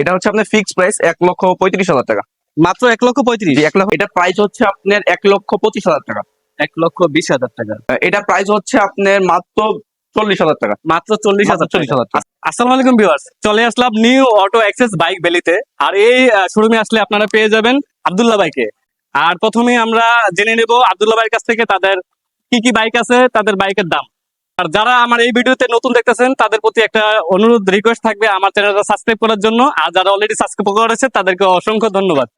এটা হচ্ছে আপনার ফিক্স প্রাইস এক লক্ষ পঁয়ত্রিশ হাজার টাকা। মাত্র এক লক্ষ পঁয়ত্রিশ? এক লক্ষ এটা প্রাইস হচ্ছে আপনার এক লক্ষ পঁচিশ হাজার টাকা। এক লক্ষ বিশ হাজার টাকা। এটা প্রাইস হচ্ছে আপনার মাত্র চল্লিশ হাজার টাকা। মাত্র চল্লিশ হাজার চল্লিশ হাজার টাকা। আসসালামু আলাইকুম ভিউয়ার্স চলে আসলাম নিউ অটো অ্যাক্সেস বাইক বেলিতে। আর এই শোরুমে আসলে আপনারা পেয়ে যাবেন আব্দুল্লাহ বাইকে আর প্রথমে আমরা জেনে নেব আব্দুল্লাহ ভাইয়ের কাছ থেকে তাদের কি কি বাইক আছে তাদের বাইকের দাম। আর যারা আমার এই ভিডিওতে নতুন দেখতেছেন তাদের প্রতি একটা অনুরোধ রিকোয়েস্ট থাকবে আমার চ্যানেলটা সাবস্ক্রাইব করার জন্য। আর যারা অলরেডি সাবস্ক্রাইব করেছে তাদেরকে অসংখ্য ধন্যবাদ।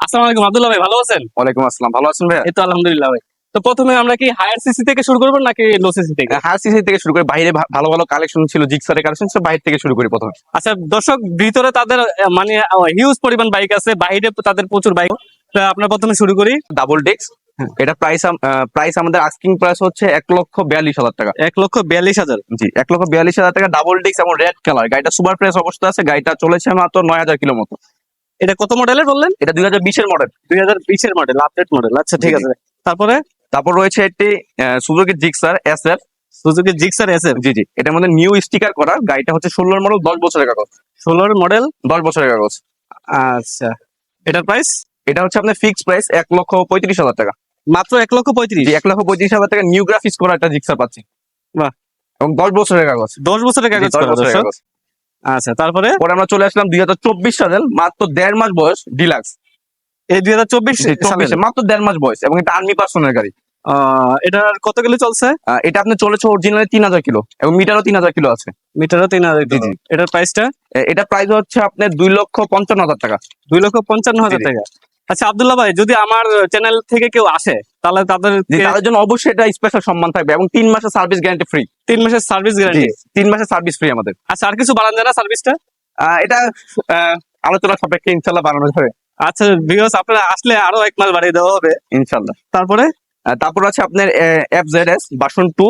আসসালামু আলাইকুম আব্দুল্লাহ ভাই ভালো আছেন? ওয়ালাইকুম আসসালাম ভালো আছেন ভাই এই তো আলহামদুলিল্লাহ ভাই। তো প্রথমে আমরা কি হায়ার সিসি থেকে শুরু করব নাকি লো সিসি থেকে? হায়ার সিসি থেকে শুরু করে বাইরে ভালো ভালো কালেকশন ছিল জিক্সারের কালেকশন ছিল বাইরে থেকে শুরু করি প্রথমে। আচ্ছা দর্শক ভিতরে তাদের মানে হিউজ পরিমাণ বাইক আছে বাইরে তাদের প্রচুর বাইক আপনার প্রথমে শুরু করি। ডাবল ডেক্স এটা প্রাইস প্রাইস আমাদের আস্কিং প্রাইস হচ্ছে এক লক্ষ বিয়াল্লিশ হাজার টাকা। এক লক্ষ বিয়াল্লিশ হাজার। জি এক লক্ষ বিয়াল্লিশ হাজার টাকা ডাবল ডিক্স এবং রেড কালার গাড়িটা সুপার প্রেস অবস্থা আছে গাড়িটা চলেছে মাত্র নয় হাজার কিলো মতো। এটা কত মডেলের বললেন? এটা দুই হাজার বিশের মডেল দুই হাজার বিশের মডেল আপডেট মডেল আচ্ছা ঠিক আছে। তারপরে? তারপর রয়েছে একটি Suzuki Gixxer S F Suzuki Gixxer S F জি জি। এটার মধ্যে নিউ স্টিকার করা। গাড়িটা হচ্ছে ষোলোর মডেল দশ বছরের কাগজ। ষোলোর মডেল দশ বছরের কাগজ। আচ্ছা। এটার প্রাইস এটা হচ্ছে আপনার ফিক্সড প্রাইস এক লক্ষ পঁয়ত্রিশ হাজার টাকা। মাত্র এক লক্ষ পঁয়ত্রিশ। এক লক্ষ পঁয়ত্রিশ হাজার টাকা নিউ গ্রাফিক্স করা একটা জিক্সার পাচ্ছি। বাহ। এবং দশ বছরের কাগজ। দশ বছরের কাগজ আচ্ছা তারপরে? পরে আমরা চলে আসলাম দুই হাজার চব্বিশ সালের মাত্র দেড় মাস বয়স ডিলাক্স এই দুই হাজার চব্বিশ চব্বিশে মাত্র দেড় মাস বয়স এবং এটা আর্মি পার্সনের গাড়ি। এটার কত কিলো চলছে? এটা আপনার চলেছে অরিজিনালি তিন হাজার কিলো এবং মিটারও তিন হাজার কিলো আছে। মিটারও তিন হাজার জি। এটার প্রাইসটা এটা প্রাইস হচ্ছে আপনার দুই লক্ষ পঞ্চান্ন হাজার টাকা। দুই লক্ষ পঞ্চান্ন হাজার। টাকা। আচ্ছা আব্দুল্লাহ ভাই যদি আমার চ্যানেল থেকে কেউ আসে তাহলে তাদের তাদের জন্য অবশ্যই এটা স্পেশাল সম্মান থাকবে এবং তিন মাসের সার্ভিস গ্যারান্টি ফ্রি তিন মাসের সার্ভিস গ্যারান্টি তিন মাসের সার্ভিস ফ্রি আমাদের। আচ্ছা আর কিছু বাড়ান যায় না সার্ভিসটা এটা আলোচনা সাপেক্ষে ইনশাল্লাহ বানানো যাবে। আচ্ছা ভিউয়ার্স আপনারা আসলে আরও এক মাস বাড়িয়ে দেওয়া হবে। ইনশাল্লাহ তারপরে? তারপর আছে আপনার F Z S version two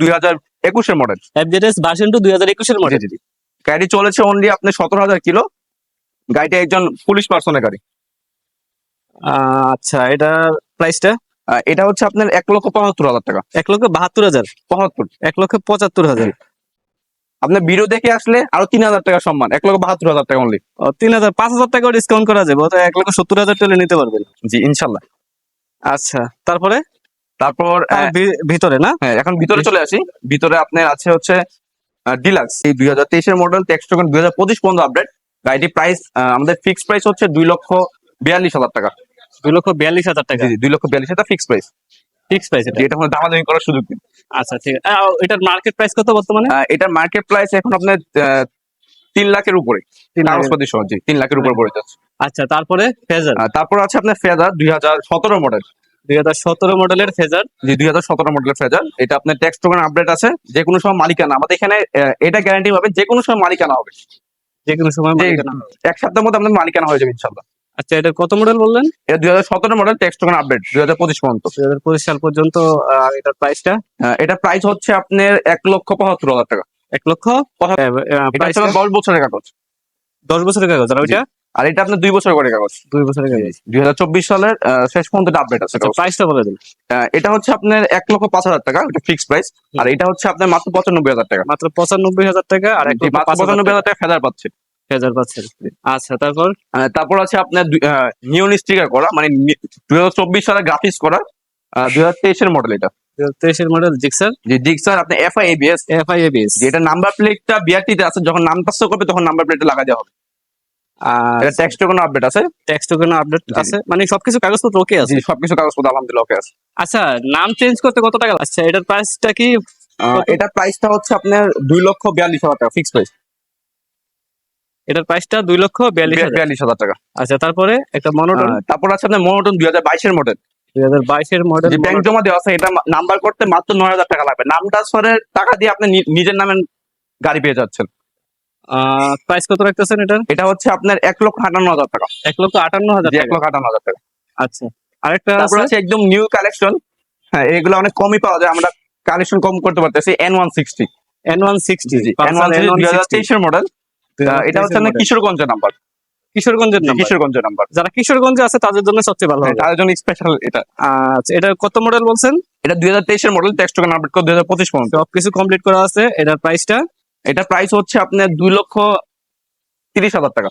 দুই হাজার একুশের মডেল এফজেডএস ভার্সন টু দুই হাজার একুশের মডেল গাড়ি চলেছে অনলি আপনার সতেরো হাজার কিলো। গাড়িটা একজন পুলিশ পার্সনের গাড়ি। আচ্ছা এটার প্রাইসটা এটা হচ্ছে আপনার এক লক্ষ পঁচাত্তর হাজার টাকা। এক লক্ষ বাহাত্তর হাজার? পঁচাত্তর। এক লক্ষ পঁচাত্তর হাজার? আপনার ভিডিও দেখে আসলে আরও তিন হাজার টাকা সম্মান এক লক্ষ বাহাত্তর হাজার টাকা অনলি তিন হাজার পাঁচ হাজার টাকা ডিসকাউন্ট করা যাবে তো এক লক্ষ সত্তর হাজার টাকা নিতে পারবেন। জি ইনশাল্লাহ। আচ্ছা তারপরে? তারপর ভিতরে না? হ্যাঁ এখন ভিতরে চলে আসি। ভিতরে আপনার আছে হচ্ছে ডিলাক্স এই দুই হাজার তেইশের মডেল টেক্সট দুই হাজার পঁচিশ পর্যন্ত আপডেট গাড়িটি প্রাইস আমাদের ফিক্সড প্রাইস হচ্ছে দুই লক্ষ বিয়াল্লিশ হাজার টাকা। দুই লক্ষ বিয়াল্লিশ হাজার টাকা? দুই লক্ষ বিয়াল্লিশ হাজার ফিক্স প্রাইস ফিক্স প্রাইস এটা এটা কোনো দামাদামি করার সুযোগ নেই। আচ্ছা ঠিক আছে। এটার মার্কেট প্রাইস কত বর্তমানে? আহ, এটার মার্কেট প্রাইস এখন আপনার তিন লাখের উপরে। কাগজপাতি সহ জি তিন লাখের উপরে পড়ে যাচ্ছে। আচ্ছা তারপরে ফেজার? তারপর আছে আপনার ফেজার দুই হাজার সতেরো মডেল দুই হাজার সতেরো মডেলের ফেজার? জি দুই হাজার সতেরো মডেলের ফেজার। এটা আপনার ট্যাক্স টোকেন আপডেট আছে। যে কোনো সময় মালিকানা। আমাদের এখানে এটা গ্যারান্টি পাবেন যে কোনো সময় মালিকানা হবে। যে কোনো সময়। এক সপ্তাহের মধ্যে আপনার মালিকানা হয়ে যাবে ইনশাল্লাহ আচ্ছা এটা কত মডেল বললেন? এটা দুই হাজার সতেরো মডেল ট্যাক্স টোকেন আপডেট দুই হাজার পঁচিশ পর্যন্ত। দুই হাজার পঁচিশ সাল পর্যন্ত আহ, এটার প্রাইসটা আহ, এটা প্রাইস হচ্ছে আপনার এক লক্ষ পঁচাত্তর হাজার টাকা। এক লক্ষ? প্রাইস দশ বছরের কাগজ। দশ বছরের কাগজ আর ওইটা? আর এটা আপনার দুই বছর করে কাগজ। দুই বছরের কাগজ। দুই হাজার চব্বিশ সালের শেষ পর্যন্ত আপডেট আছে। প্রাইসটা বলে দিন। এটা হচ্ছে আপনার এক লক্ষ পাঁচ হাজার টাকা এটা ফিক্স প্রাইস আর এটা হচ্ছে আপনার মাত্র পঁচানব্বই হাজার টাকা। মাত্র পঁচানব্বই হাজার টাকা আর এক জি, লক্ষ মাত্র পাঁচ হাজার পঁচানব্বই হাজার টাকা ফেদার পাচ্ছে। হাজার পাচ্ছেন আচ্ছা তারপর? তারপর আছে আপনার নিউন স্টিকার করা মানে দুই হাজার চব্বিশ সালের গ্রাফিক্স করা দুই হাজার তেইশের মডেল এটা। তেইশের মডেল জিক্সার যে ডিক্সার আপনি এফআই এবিএস এফ এবিএস যেটা নাম্বার প্লেটটা বিআরটিতে আছে যখন নাম পাস করবে তখন নাম্বার প্লেটে লাগা দেওয়া হবে। আর কোনো আপডেট আছে? টেক্সট আপডেট আছে? মানে সবকিছু কাগজপত্র ওকে আছে? সবকিছু কাগজপত্র আলহামদুলিল্লাহ ওকে আছে। আচ্ছা নাম চেঞ্জ করতে কত টাকা আচ্ছা এটার প্রাইসটা কি আহ, এটা প্রাইসটা হচ্ছে আপনার দুই লক্ষ বিয়াল্লিশ হাজার টাকা ফিক্স প্রাইস এটার প্রাইসটা দুই লক্ষ বিয়াল্লিশ হাজার। বিয়াল্লিশ হাজার টাকা। আচ্ছা তারপরে একটা মনোটন তারপর আছে আপনার মনোটন দুই হাজার বাইশের মডেল দুই হাজার বাইশের মডেল ব্যাংক জমা দেওয়া আছে এটা নাম্বার করতে মাত্র নয় হাজার টাকা লাগবে। নাম ট্রান্সফারের টাকা দিয়ে আপনি নিজের নামে গাড়ি পেয়ে যাচ্ছেন। প্রাইস কত রাখতেছেন এটার? এটা হচ্ছে আপনার এক লক্ষ আটান্ন হাজার টাকা। এক লক্ষ আটান্ন হাজার জি, এক লক্ষ আটান্ন হাজার টাকা। আচ্ছা আরেকটা আছে? একদম নিউ কালেকশন হ্যাঁ এগুলো অনেক কমই পাওয়া যায়। আমরা কালেকশন কম করতে পারতেছি N one sixty N one sixty N one দুই হাজার তেইশের মডেল এটা হচ্ছে আপনার কিশোরগঞ্জের নাম্বার কিশোরগঞ্জের কিশোরগঞ্জের নাম্বার যারা কিশোরগঞ্জে আছে তাদের জন্য সবচেয়ে ভালো হবে। তাদের জন্য স্পেশাল এটা। আচ্ছা এটা কত মডেল বলছেন? এটা দুই হাজার তেইশের মডেল টেক্সট টোকেন আপডেট করে দুই হাজার পঁচিশ পর্যন্ত। সবকিছু কমপ্লিট করা আছে এটার প্রাইসটা এটা প্রাইস হচ্ছে আপনার দুই লক্ষ তিরিশ হাজার টাকা।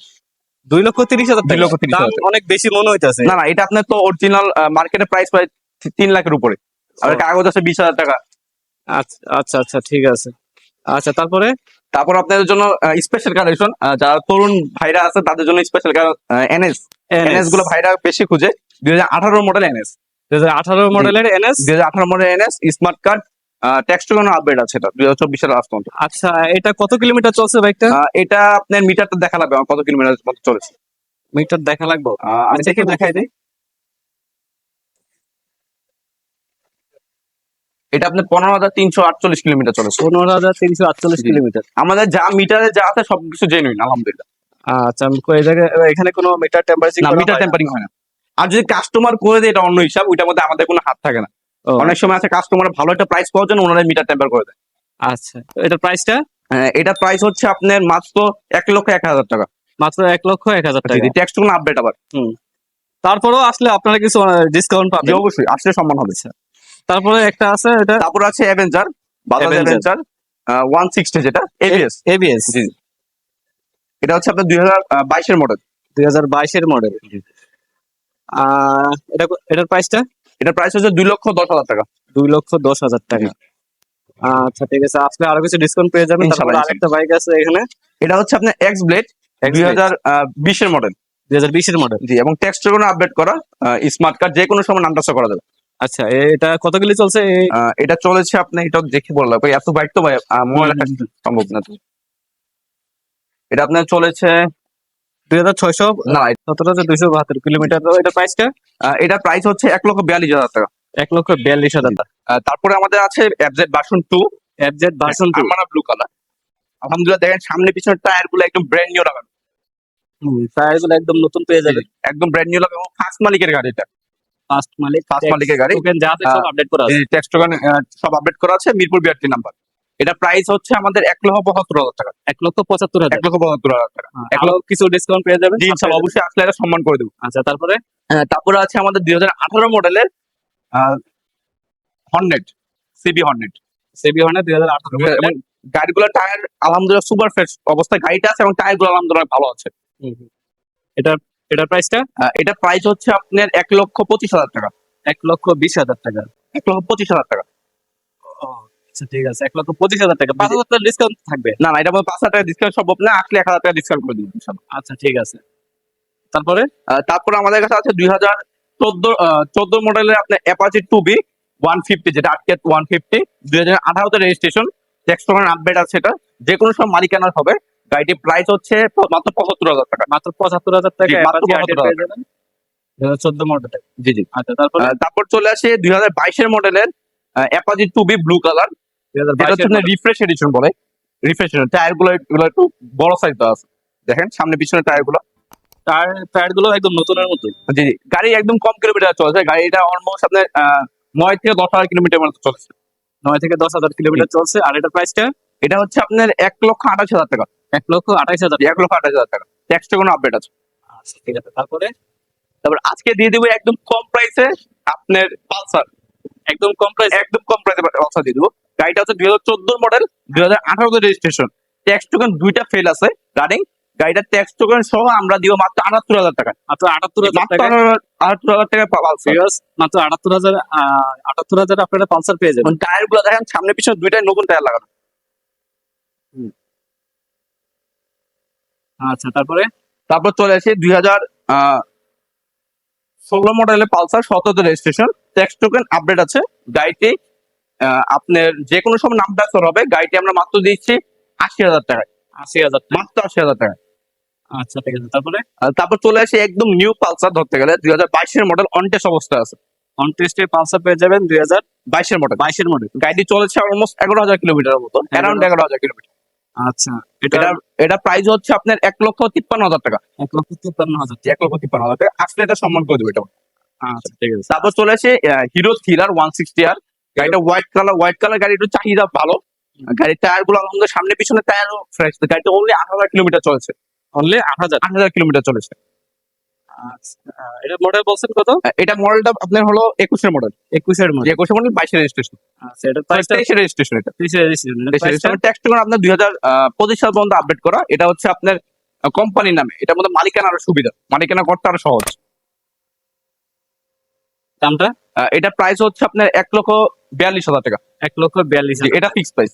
দুই লক্ষ তিরিশ হাজার দুই লক্ষ তিরিশ হাজার অনেক বেশি মনে হইতেছে। না না এটা আপনার তো অরিজিনাল মার্কেটে প্রাইস প্রায় তিন লাখের উপরে। আর কাগজ আছে বিশ হাজার টাকা। আচ্ছা আচ্ছা আচ্ছা ঠিক আছে। আচ্ছা তারপরে? তারপর আপনাদের জন্য স্পেশাল কালেকশন যারা তরুণ ভাইরা আছে তাদের জন্য স্পেশাল এনএস এনএসগুলো ভাইরা বেশি খুঁজে। দুই হাজার আঠারো মডেল এনএস দুই হাজার আঠারো মডেলের এনএস দুই হাজার আঠারো মডেল এনএস স্মার্ট কার্ড কোনো আপডেট আছে এটা দুই হাজার লাস্ট পর্যন্ত। আচ্ছা এটা কত কিলোমিটার চলছে বাইকটা? এটা আপনার মিটারটা দেখা লাগবে কত কিলোমিটার মতো চলেছে। মিটার দেখা লাগবে? আমি দেখে দেখাই দিই। এটা আপনার পনেরো হাজার তিনশো আটচল্লিশ কিলোমিটার চলেছে পনেরো হাজার তিনশো আটচল্লিশ কিলোমিটার। আমাদের যা মিটারে যা আছে সবকিছু জেনুইন আলহামদুলিল্লাহ। আচ্ছা এখানে কোনো মিটার টেম্পারেচার না মিটার টেম্পারিং হয় না? আর যদি কাস্টমার করে দেয় এটা অন্য হিসাব ওইটার মধ্যে আমাদের কোনো হাত থাকে না। অনেক সময় আছে কাস্টমার ভালো একটা প্রাইস পাওয়ার জন্য ওনারা মিটার টেম্পার করে দেয়। আচ্ছা এটার প্রাইসটা হ্যাঁ, এটা প্রাইস হচ্ছে আপনার মাত্র এক লক্ষ এক হাজার টাকা। মাত্র এক লক্ষ এক হাজার টাকা। ট্যাক্স আপডেট আবার। তারপরেও আসলে আপনারা কিছু ডিসকাউন্ট পাবেন। অবশ্যই আসলে সম্মান হবে। তারপরে একটা আছে এটা তারপর আছে Avenger Bajaj Avenger one sixty যেটা এবিএস এবিএস জি। এটা হচ্ছে আপনার দুই হাজার বাইশের মডেল দুই হাজার বাইশের মডেল এটা এটার প্রাইসটা এটার প্রাইস হচ্ছে দুই লক্ষ দশ হাজার টাকা। দুই লক্ষ দশ হাজার টাকা। আচ্ছা ঠিক আছে। আসলে আরও কিছু ডিসকাউন্ট পেয়ে যাবেন। তারপরে আরেকটা বাইক আছে এখানে। এটা হচ্ছে আপনার এক্স ব্লেড দুই হাজার বিশের মডেল দুই হাজার বিশের মডেল জি এবং টেক্সট কোনো আপডেট করা স্মার্ট কার্ড যে কোনো সময় নামটা করা যাবে। আচ্ছা এটা কত কিলো চলছে? এটা চলেছে আপনি এটা দেখে বললাম ভাই এত বাইক তো ভাই মোবাইল সম্ভব না তো। এটা আপনার চলেছে দুই হাজার ছয়শো না সতেরো হাজার দুইশো বাহাত্তর কিলোমিটার। এটা প্রাইসটা এটার প্রাইস হচ্ছে এক লক্ষ বিয়াল্লিশ হাজার টাকা। এক লক্ষ বিয়াল্লিশ হাজার টাকা। তারপরে আমাদের আছে version two FZ version two আমারা ব্লু কালার আলহামদুলিল্লাহ দেখেন সামনে পিছনে টায়ারগুলো একদম ব্র্যান্ড নিউ লাগানো। টায়ারগুলো একদম নতুন পেয়ে যাবে একদম ব্র্যান্ড নিউ লাগানো। ফার্স্ট মালিকের গাড়ি এটা ফার্স্ট মালিক ফার্স্ট মালিকের গাড়ি। টোকেন যা আছে সব আপডেট করা আছে। এই টেক্সট সব আপডেট করা আছে মিরপুর বিআরটি নাম্বার এটা প্রাইস হচ্ছে আমাদের এক লক্ষ পঁচাত্তর হাজার টাকা। এক লক্ষ পঁচাত্তর হাজার। এক লক্ষ পঁচাত্তর হাজার টাকা। এক এক লক্ষ কিছু ডিসকাউন্ট পেয়ে যাবেন। জি ইনশাল্লাহ অবশ্যই আসলে এটা সম্মান করে দেবো। আচ্ছা তারপরে? হ্যাঁ, তারপরে আছে আমাদের দুই হাজার আঠারো মডেলের Hornet CB Hornet CB Hornet দুই হাজার আঠারো এবং গাড়িগুলোর টায়ার আলহামদুলিল্লাহ সুপার ফ্রেশ অবস্থায় গাড়িটা আছে এবং টায়ারগুলো আলহামদুলিল্লাহ ভালো আছে। এটার এটার প্রাইসটা এটা প্রাইস হচ্ছে আপনার এক লক্ষ পঁচিশ হাজার টাকা। এক লক্ষ বিশ হাজার টাকা। এক লক্ষ পঁচিশ হাজার টাকা। আচ্ছা ঠিক আছে। এক লক্ষ পঁচিশ হাজার টাকা। পাঁচ হাজার টাকা ডিসকাউন্ট থাকবে। না না এটা পাঁচ হাজার টাকা ডিসকাউন্ট সম্ভব না। আসলে এক হাজার টাকা ডিসকাউন্ট করে দিন আচ্ছা ঠিক আছে। তারপরে? তারপরে আমাদের কাছে আছে দুই হাজার চোদ্দ চোদ্দ মডেলের আপনার Apache two B one fifty যেটা আটকে ওয়ান ফিফটি দুই হাজার আঠারোতে রেজিস্ট্রেশন ট্যাক্স আপডেট আছে এটা। যে কোনো সময় মালিকানার হবে। গাড়িটির প্রাইস হচ্ছে মাত্র পঁচাত্তর হাজার টাকা। মাত্র পঁচাত্তর হাজার টাকা জি, মাত্র Apache 75,000 পেয়ে যাবেন। দুই হাজার চোদ্দ মডেল জি জি। আচ্ছা তারপরে? তারপর চলে আসে দুই হাজার বাইশের মডেলের Apache two V blue colour এটা হচ্ছে রিফ্রেশ এডিশন বলে। রিফ্রেশ টায়ারগুলো এগুলো একটু বড় সাইজ আছে। দেখেন সামনে পিছনে টায়ারগুলো টায়ার টায়ারগুলো একদম নতুনের মতো জি জি। গাড়ি একদম কম কিলোমিটার চলছে। গাড়িটা অলমোস্ট আপনার নয় থেকে দশ হাজার কিলোমিটার মতো চলছে। নয় থেকে দশ হাজার কিলোমিটার চলছে। আর এটার প্রাইসটা এটা হচ্ছে আপনার এক লক্ষ আঠাশ হাজার টাকা। এক লক্ষ আঠাইশ হাজার এক লক্ষ আঠাশ হাজার টাকা। ট্যাক্সটা কোনো আপডেট আছে? আচ্ছা ঠিক আছে তারপরে? তারপর আজকে দিয়ে দেবো একদম কম প্রাইসে আপনার পালসার। একদম কম প্রাইস একদম কম প্রাইসে পালসার দিয়ে দেবো। গাড়িটা হচ্ছে দুই হাজার চোদ্দ মডেল দুই হাজার আঠারোতে রেজিস্ট্রেশন ট্যাক্স টোকেন দুইটা ফেল আছে রানিং গাড়িটার ট্যাক্স টোকেন সহ আমরা দিব মাত্র আটাত্তর হাজার টাকা। মাত্র আটাত্তর হাজার টাকা? আটাত্তর হাজার টাকা পালসার? মাত্র আটাত্তর হাজার আটাত্তর হাজার আপনারা পালসার পেয়ে যাবেন। টায়ারগুলো দেখেন সামনে পিছনে দুইটাই নতুন টায়ার লাগানো। আচ্ছা তারপরে? তারপর চলে আসে দুই হাজার ষোলো মডেলের পালসার সতেরো রেজিস্ট্রেশন। ট্যাক্স টোকেন আপডেট আছে। গাড়িটি আপনার যে কোনো সময় নাম ট্রান্সফার হবে। গাড়িটি আমরা মাত্র দিচ্ছি আশি হাজার টাকায়। আশি হাজার মাত্র আশি হাজার টাকা আচ্ছা ঠিক আছে। তারপরে? তারপর চলে আসে একদম নিউ পালসার ধরতে গেলে। দুই হাজার বাইশের মডেল অনটেস্ট অবস্থা আছে। অন টেস্টে পালসার পেয়ে যাবেন দুই হাজার বাইশের মডেল বাইশের মডেল গাড়িটি চলেছে অলমোস্ট এগারো হাজার কিলোমিটার মতো অ্যারাউন্ড এগারো হাজার। কিলোমিটার আচ্ছা এটা এটা প্রাইস হচ্ছে আপনার এক লক্ষ তিপ্পান্ন হাজার টাকা। এক লক্ষ তিপ্পান্ন হাজার এক লক্ষ তিপ্পান্ন হাজার টাকা। আসলে এটা সম্মান করে দেবে এটা। আচ্ছা ঠিক আছে। তারপর চলে আসে হিরো থ্রিলার ওয়ান সিক্সটি আর গাড়িটা হোয়াইট কালার হোয়াইট কালার গাড়ি একটু চাহিদা ভালো। গাড়ির টায়ারগুলো আমাদের সামনে পিছনে টায়ার ফ্রেশ গাড়িটা অনলি আট হাজার কিলোমিটার চলেছে। অনলি আট হাজার। আট হাজার কিলোমিটার চলেছে। এটা মডেল বলছেন কত? এটা মডেলটা আপনার হলো একুশের মডেল একুশের মডেল একুশের মডেল বাইশের রেজিস্ট্রেশন আচ্ছা এটা তেইশের রেজিস্ট্রেশন এটা। ত্রিশ রেজিস্ট্রেশন ট্যাক্স টোকেন দুই হাজার পঁচিশ সাল পর্যন্ত আপডেট করা। এটা হচ্ছে আপনার কোম্পানির নামে। এটার মধ্যে মালিকানা আরও সুবিধা। মালিকানা করতে আরও সহজ। দামটা? এটা প্রাইস হচ্ছে আপনার এক লক্ষ বিয়াল্লিশ হাজার টাকা। এক লক্ষ বিয়াল্লিশ এটা ফিক্স প্রাইস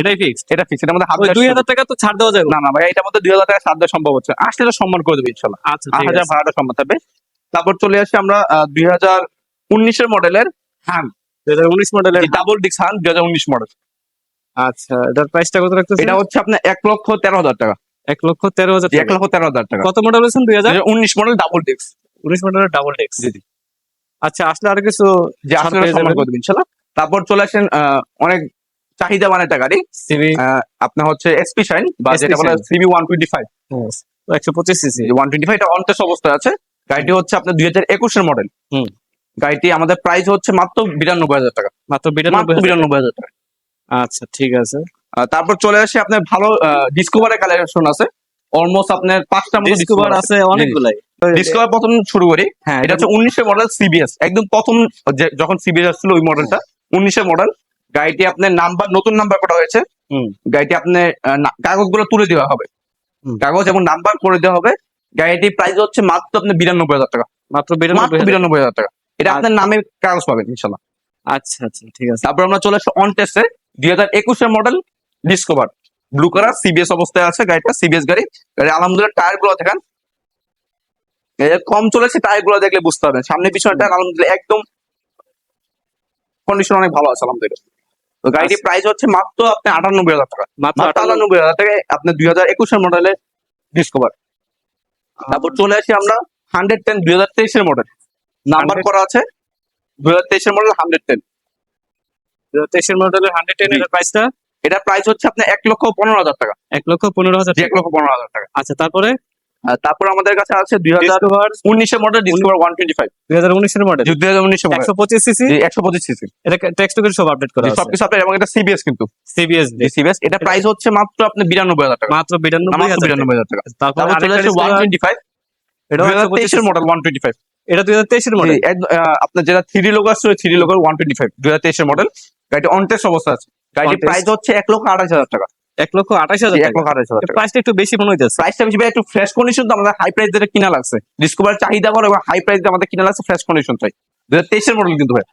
এটাই ফিক্স এটা ফিক্স এটার মধ্যে দুই হাজার টাকা তো ছাড় দেওয়া যাবে। না না ভাই এটার মধ্যে দুই হাজার টাকা সাত দেওয়া সম্ভব হচ্ছে আসলে তো সম্মান করে দেবে ইনশাল্লাহ। আচ্ছা আট হাজার ভাড়াটা সম্ভব থাকবে। তারপর চলে আসি আমরা দুই হাজার উনিশের মডেলের হান দুই হাজার উনিশ মডেলের ডাবল ডিক্স হান দুই হাজার উনিশ মডেল। আচ্ছা এটার প্রাইসটা কত রাখতেছে এটা হচ্ছে আপনার এক লক্ষ তেরো হাজার টাকা। এক লক্ষ তেরো হাজার এক লক্ষ তেরো হাজার টাকা। কত মডেল বলছেন দুই হাজার? উনিশ মডেল ডাবল ডিক্স উনিশ মডেলের ডাবল ডেক্স জি। আচ্ছা আসলে আর কিছু যে আসলে সম্মান করে দেবে ইনশাল্লাহ। তারপর চলে আসেন অনেক চাহিদা মানে একটা গাড়ি সিবি আপনার হচ্ছে এসপি শাইন বা যেটা বলে। সিবি ওয়ান টোয়েন্টি ফাইভ একশো পঁচিশ সিসি ওয়ান টোয়েন্টি ফাইভ অনটেস অবস্থায় আছে। গাড়িটি হচ্ছে আপনার দুই হাজার একুশের মডেল হুম। গাড়িটি আমাদের প্রাইস হচ্ছে মাত্র বিরানব্বই হাজার টাকা। মাত্র। বিরানব্বই হাজার টাকা। আচ্ছা ঠিক আছে। তারপর চলে আসে আপনার ভালো ডিসকভারের কালেকশন আছে। অলমোস্ট আপনার পাঁচটা মতো ডিসকভার আছে। অনেকগুলাই। ডিসকভার প্রথম শুরু করি। হ্যাঁ এটা হচ্ছে উনিশের মডেল সিবিএস একদম প্রথম যখন সিবিএস আসছিল ওই মডেলটা উনিশের মডেল গাড়িটি আপনার নাম্বার নতুন নাম্বার করা হয়েছে। হুম। গাড়িটি আপনার কাগজগুলো তুলে দেওয়া হবে। কাগজ এবং নাম্বার করে দেওয়া হবে। গাড়িটির প্রাইস হচ্ছে মাত্র আপনার বিরানব্বই হাজার টাকা। মাত্র বিরানব্বই হাজার। টাকা। এটা আপনার নামে কাগজ পাবেন ইনশাল্লাহ আচ্ছা আচ্ছা ঠিক আছে। তারপর আমরা চলে আসছি অন টেস্টে দুই হাজার একুশের model Discover blue colour CBS অবস্থায় আছে গাড়িটা সিবিএস গাড়ি। গাড়ি আলহামদুলিল্লাহ টায়ারগুলো দেখেন কম চলেছে টায়ারগুলো দেখলে বুঝতে পারবেন। সামনে পিছনে টায়ার আলহামদুলিল্লাহ একদম কন্ডিশন অনেক ভালো আছে আলহামদুলিল্লাহ। তো গাড়িটির প্রাইস হচ্ছে মাত্র আপনি আটানব্বই হাজার টাকা। মাত্র আটানব্বই। হাজার টাকায় আপনি দুই হাজার একুশের মডেলের ডিসকভার তারপর চলে আসি আমরা হান্ড্রেড টেন দুই হাজার তেইশের মডেল নাম্বার করা আছে। দুই হাজার তেইশের মডেল হান্ড্রেড টেন তেইশের মডেলের হান্ড্রেড টেন। এর প্রাইসটা এটা প্রাইস হচ্ছে আপনার এক লক্ষ পনেরো হাজার টাকা। এক লক্ষ পনেরো হাজার টাকা। এক লক্ষ পনেরো হাজার টাকা। আচ্ছা তারপরে? তারপর আমাদের কাছে আছে দুই হাজার উনিশের model Discover one twenty five দুই হাজার উনিশের মডেল দুই হাজার উনিশের মডেল একশো পঁচিশ সিসি একশো পঁচিশ সিসি এটা টেক্সট করে সব আপডেট করা সবকিছু এবং এটা সিবিএস কিন্তু। সিবিএস সিবিএস এটা প্রাইস হচ্ছে মাত্র আপনার বিরানব্বই হাজার টাকা। মাত্র বিরানব্বই হাজার টাকা। তারপর চলে আসছে ওয়ান টোয়েন্টি ফাইভ এটা দুই হাজার তেইশের মডেল ওয়ান টোয়েন্টি ফাইভ এটা দুই হাজার তেইশের মডেল আপনার যেটা থ্রি লোক আসছে থ্রি লোকের ওয়ান টোয়েন্টি ফাইভ দুই হাজার তেইশের মডেল গাড়িটি অনটেস্ট অবস্থা আছে। গাড়িটির প্রাইস হচ্ছে এক লক্ষ আঠাশ হাজার টাকা। এক লক্ষ আঠাশ হাজার এক টাকা। লক্ষ আঠাশ হাজার প্রাইসটা একটু বেশি মনে হইতেছে। প্রাইসটা বেশি ভাই একটু ফ্রেশ কন্ডিশন তো আমাদের হাই প্রাইস যেটা কিনা লাগছে। ডিসকভার চাহিদা করে এবং হাই প্রাইস আমাদের কিনা লাগছে ফ্রেশ দু হাজার তেইশের মডেল কিন্তু ভাই।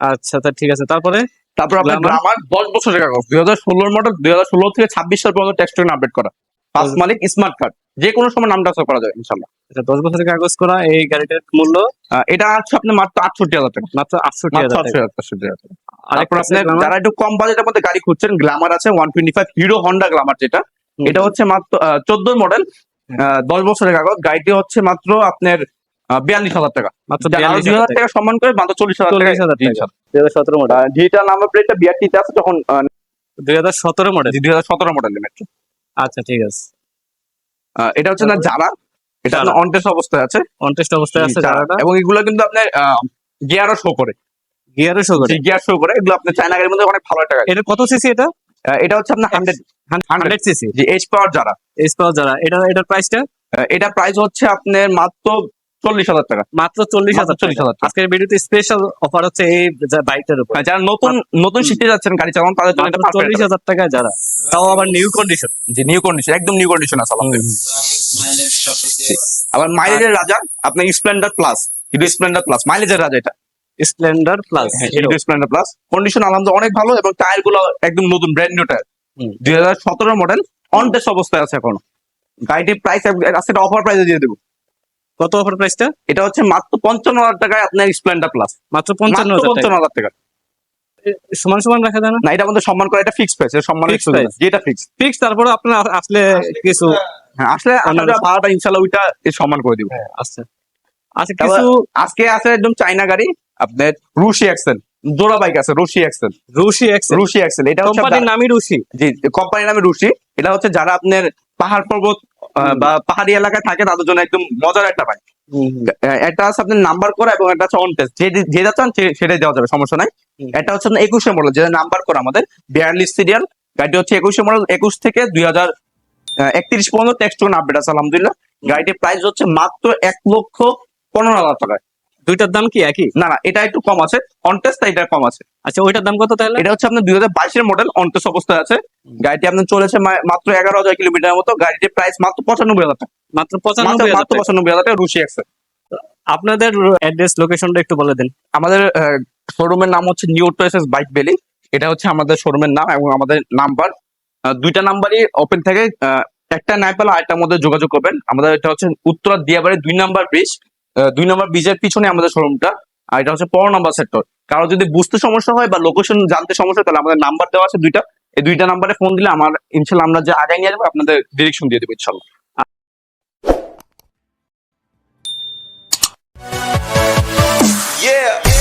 আচ্ছা তা ঠিক আছে। তারপরে? তারপর আপনার? গ্রামার দশ বছরের কাগজ দুই হাজার ষোলোর মডেল দুই হাজার ষোলো থেকে ছাব্বিশ সাল পর্যন্ত আপডেট করা। পাঁচ মালিক স্মার্ট কার্ড যে কোনো সময় নাম ট্রান্সফার করা যাবে ইনশাল্লাহ এটা দশ বছরের কাগজ করা এই গাড়িটার মূল্য? এটা আছে আপনার মাত্র আটষট্টি হাজার টাকা। মাত্র আটষট্টি হাজার আটষট্টি হাজার টাকা। আর তারপর আপনার যারা একটু কম বাজেটের মধ্যে গাড়ি খুঁজছেন গ্লামার আছে one twenty five Hero Honda Glamour যেটা এটা হচ্ছে মাত্র চোদ্দ মডেল দশ বছরের কাগজ গাড়িটি হচ্ছে মাত্র আপনার বিয়াল্লিশ হাজার টাকা। মাত্র বিয়াল্লিশ হাজার টাকা সম্মান করে মাত্র চল্লিশ হাজার টাকা চল্লিশ হাজার টাকা। দুই হাজার সতেরো মডেল ডিজিটাল নাম্বার প্লেটটা বিআরটিতে আছে যখন দুই হাজার সতেরো মডেল দুই হাজার সতেরো মডেল মেট্রো আচ্ছা ঠিক আছে। এটা হচ্ছে না যারা এটা। আপনার অনটেস্ট অবস্থায় আছে। অনটেস্ট অবস্থায় আছে জারাটা যারাটা এবং এগুলো কিন্তু আপনার গিয়ারও শো করে। গিয়ারও শো করে? গিয়ার শো করে। এগুলো আপনার চায়না গাড়ির মধ্যে অনেক ভালো টাকা এটা কত সিসি এটা? এটা হচ্ছে আপনার hundred hundred hundred CC G H power যারা এইচ পাওয়ার যারা এটা এটার প্রাইসটা এটা প্রাইস হচ্ছে আপনার মাত্র চল্লিশ হাজার টাকা। মাত্র চল্লিশ হাজার চল্লিশ হাজার আজকের ভিডিওতে স্পেশাল অফার হচ্ছে এই বাইকটার উপর। যারা নতুন নতুন শিখতে যাচ্ছেন গাড়ি চালানো তাদের জন্য চল্লিশ হাজার টাকায় যারা। তাও আবার নিউ কন্ডিশন যে নিউ কন্ডিশন একদম নিউ কন্ডিশন আছে আবার মাইলেজের রাজা আপনার Splendor plus Hero Splendor plus মাইলেজের রাজা এটা। Splendor plus Hero Splendor plus condition আলহামদুলিল্লাহ অনেক ভালো এবং টায়ারগুলো একদম নতুন ব্র্যান্ড নিউ টায়ার। দুই হাজার সতেরো মডেল অন টেস্ট অবস্থায় আছে এখনও। গাড়িটির প্রাইস আজকে অফার প্রাইসে দিয়ে দেবো। কত অফার প্রাইসটা এটা হচ্ছে মাত্র পঞ্চান্ন হাজার টাকায় আপনার স্প্লেন্ডার প্লাস মাত্র পঞ্চান্ন পঞ্চান্ন হাজার টাকা। সমান সমান রাখা যায় না? না এটা আমাদের সম্মান করে এটা ফিক্স প্রাইস সম্মান যেটা ফিক্স ফিক্স তারপরে আপনার আসলে কিছু হ্যাঁ আসলে আমরা ভাড়াটা ইনশাল্লাহ ওইটা সম্মান করে দিব আচ্ছা। আচ্ছা তারপর- কিছু আজকে আছে একদম চাইনা গাড়ি আপনার রুশি এক্সেল জোড়া বাইক আছে রুশি এক্সেল রুশি এক্সেল রুশি এক্সেল এটা হচ্ছে কোম্পানির নামই রুশি। জি কোম্পানির নামে রুশি। এটা হচ্ছে যারা আপনার পাহাড় পর্বত বা পাহাড়ি এলাকায় থাকে তাদের জন্য একদম মজার একটা বাইক এটা আছে আপনি নাম্বার করা এবং এটা হচ্ছে অন টেস্ট যেটা চান সেটাই দেওয়া যাবে সমস্যা নাই। এটা হচ্ছে আপনার একুশে মডেল যেটা নাম্বার করা আমাদের বিয়াল্লিশ সিরিয়াল গাড়িটি হচ্ছে একুশে মডেল একুশ থেকে দুই হাজার একত্রিশ পর্যন্ত টেক্সট আপডেট আছে আলহামদুলিল্লাহ। গাড়িটির প্রাইস হচ্ছে মাত্র এক লক্ষ পনেরো হাজার টাকায়। দুইটার দাম কি একই? না না এটা একটু কম আছে। অনটেস তাই এটা কম আছে। আচ্ছা ওইটার দাম কত তাহলে? এটা হচ্ছে আপনার দুই হাজার বাইশের মডেল অনটেস্ট অবস্থায় আছে। গাড়িটি আপনার চলেছে মাত্র এগারো হাজার কিলোমিটার মতো। গাড়িটির প্রাইস মাত্র পঁচানব্বই হাজার টাকা। মাত্র পঁচানব্বই মাত্র পঁচানব্বই হাজার টাকা রুশি এক্সেল আপনাদের অ্যাড্রেস লোকেশনটা একটু বলে দিন। আমাদের শোরুমের নাম হচ্ছে নিউ এস বাইক বেলি এটা হচ্ছে আমাদের শোরুমের নাম এবং আমাদের নাম্বার দুইটা নাম্বারই ওপেন থাকে একটা পেলে আরেকটার মধ্যে যোগাযোগ করবেন। আমাদের এটা হচ্ছে উত্তরা দিয়াবাড়ি দুই নাম্বার ব্রিজ দুই নম্বর ব্রিজের পিছনে আমাদের শোরুমটা আর এটা হচ্ছে পর নম্বর সেক্টর কারও যদি বুঝতে সমস্যা হয় বা লোকেশন জানতে সমস্যা হয়, তাহলে আমাদের নাম্বার দেওয়া আছে দুইটা। এই দুইটা নাম্বারে ফোন দিলে আমার, ইনশাল্লাহ আমরা যে আগে নিয়ে যাব, আপনাদের ডিরেকশন দিয়ে দেবো, ইনশাল্লাহ। Yeah.